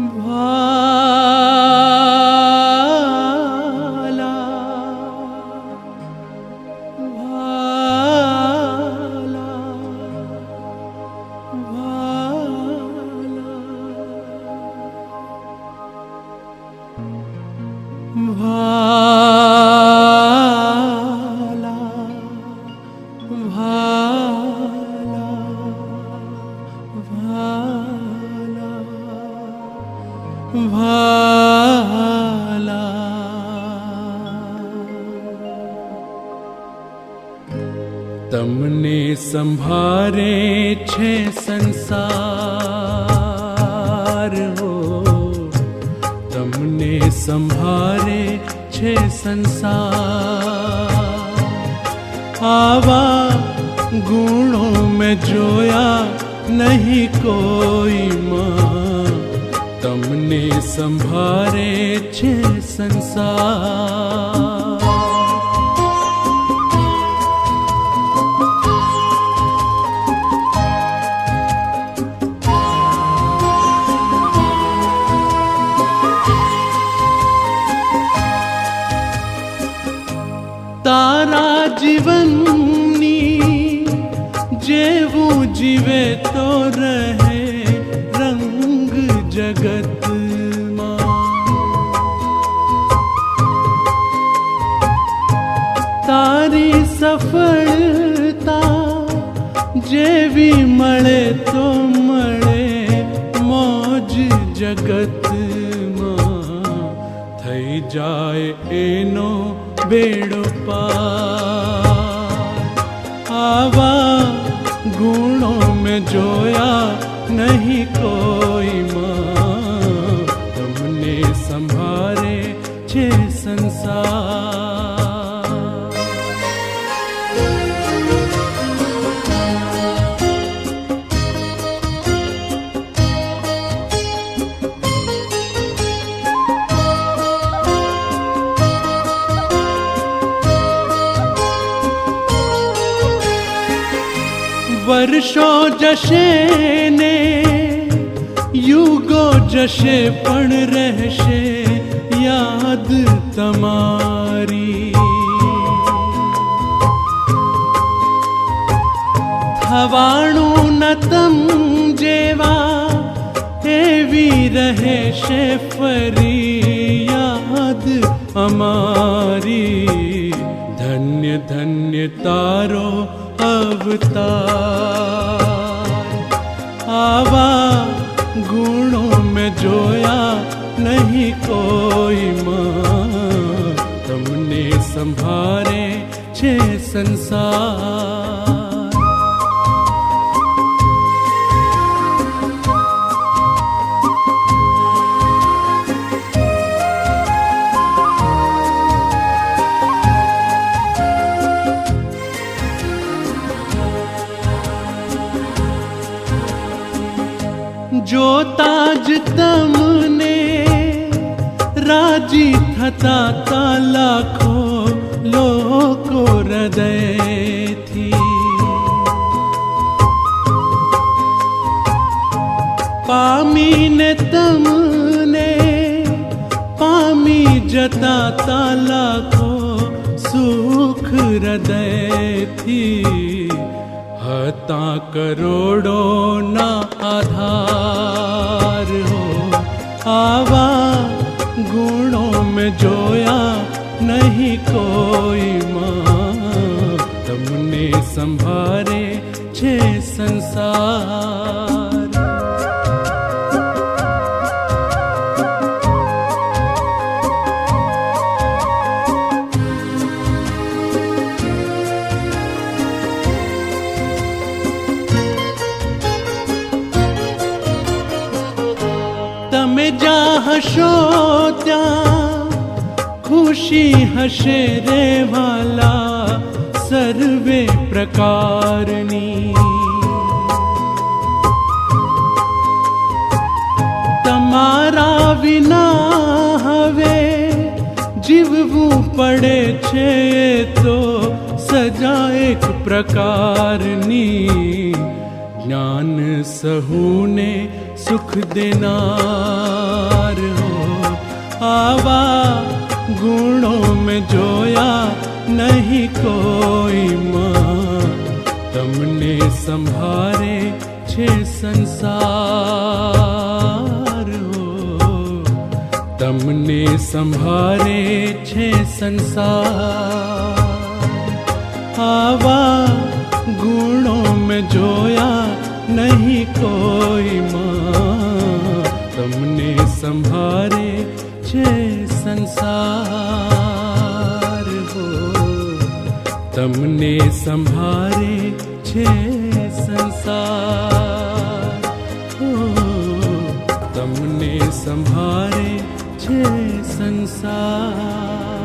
ভা તમને સંભારે છે સંસાર હો તમને સંભારે છે સંસાર આવા ગુણો મેં જોયા નહીં કોઈમાં તમને સંભારે છે સંસાર. તારા જીવનની જેવું જીવે તો રહે. સફળતા જેવી મળે તો મળે મોજ જગતમાં થઈ જાય એનો બેડો પાર આવા ગુણો મેં જોયા નહીં કોઈમાં વર્ષો જશે ને, યુગો જશે પણ રહેશે યાદ તમારી. થવાણું ન તમ જેવા એવી રહેશે ફરી યાદ અમારી. ધન્ય ધન્ય તારો અવતાર આવા ગુણો મેં જોયા નહીં કોઈમાં તમને સંભારે છે સંસાર તમને રાજી થતા તા લાખો લોકો હૃદયથી. પામીને તમને પામી જતા તા લાખો સુખ હૃદયથી. હતા કરોડોના આધાર. આવા ગુણો મેં જોયા નહીં કોઈમાં તમને સંભારે છે સંસાર. જ્યાં હશો ત્યાં? ખુશી હશે રેવાલા સર્વે પ્રકારની. તમારા વિના હવે જીવવું પડે છે તો સજા એક પ્રકારની. જ્ઞાન સહુને સુખ દેનાર. જોયા નહીં કોઈ તમને સંભારે છે સંસાર તમને સંભારે છે સંસાર. આવા ગુણો મેં જોયા નહીં કોઈ તમને સંભારે છે સંસાર. તમને સંભારે છે સંસાર. તમને સંભારે છે સંસાર.